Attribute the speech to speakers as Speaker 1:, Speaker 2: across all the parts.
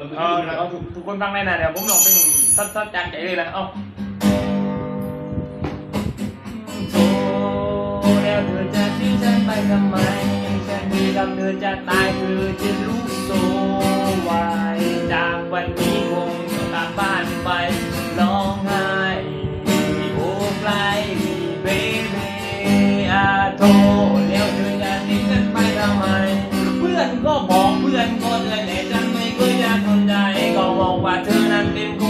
Speaker 1: เรา
Speaker 2: เออเอาทุกทุกคนฟังได้นะเดี๋ยวผมลองเป็นซัดซัดจากใจเลยนะเอ้าโธ่แล้วเธอจะทิ้งฉันไปทำไมฉันมีกับเธอจะตายเธอจะรู้โซวายจากวันนี้คงต้องกลับบ้านไปร้องไห้โอ้ไกลเบเบอาโทแว่าเธอนั้นเป็นคน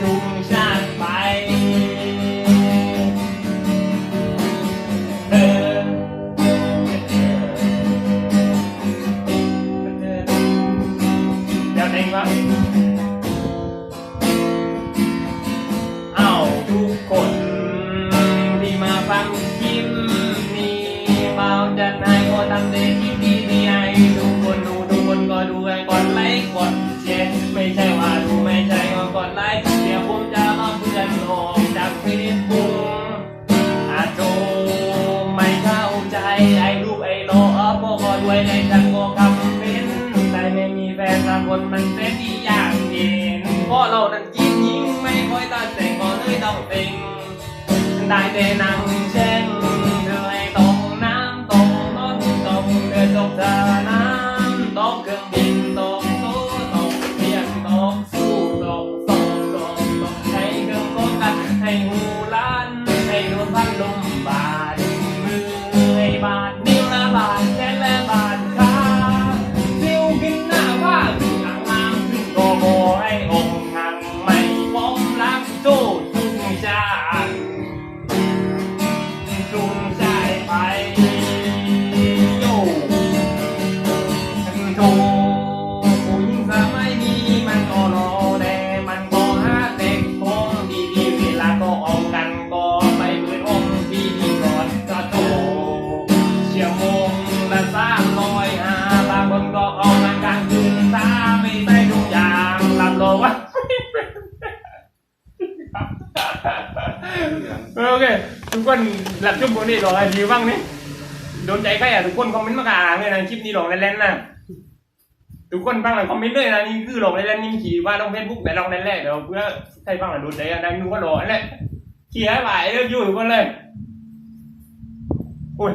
Speaker 2: ทุกชาติไปเออเดี๋ยวเองวะเอาทุกคน ที่มาฟังคลิปนี้เบาจัดให้ก็ทำในคลิปดี เดี๋ยวผมจะเอาเพื่อนออกจากเฟซบุ๊กอาโจไม่เข้าใจไอ้รูปไอ้โลอัพก็ด้วยในฉันก็คำเป็นแต่ไม่มีแฟนสักคนมันเป็นที่ยากเย็นเพราะเรานั้นกินยิงไม่ค่อยตั้งใจก็เลยต้องเป็นได้แต่นั่งแช่ง ให้หูล้านให้โดนพัดลมบาดมือให้บาดนิ้วและบาดแขนและบาดขาสิวขึ้นหน้าว่าขึ้นหลังน้ำขึ้นโกโกให้องค์หังไม่พบรักโจ้ทุกชาติจุงใจไปโยฉัน โอเคทุกคนหลับจุ่มคนนี้หรอไอ้ดีบ้างนี่โดนใจใครอะทุกคนคอมเมนต์มากอ่างเลยนะคลิปนี้หลงเล่นๆนะทุกคนบ้างหลยคอมเมนต์เลยนะนี่คือหลงเล่นๆนี่ขี่ว่าลงเฟซบุ๊กแต่ลองเล่นๆเดี๋ยวเพื่อใครบ้างอะโดนใจอะได้รู้ว่าหลงนั่นแหละขี่ให้ไหวเลิกอยู่ทุกคนเลย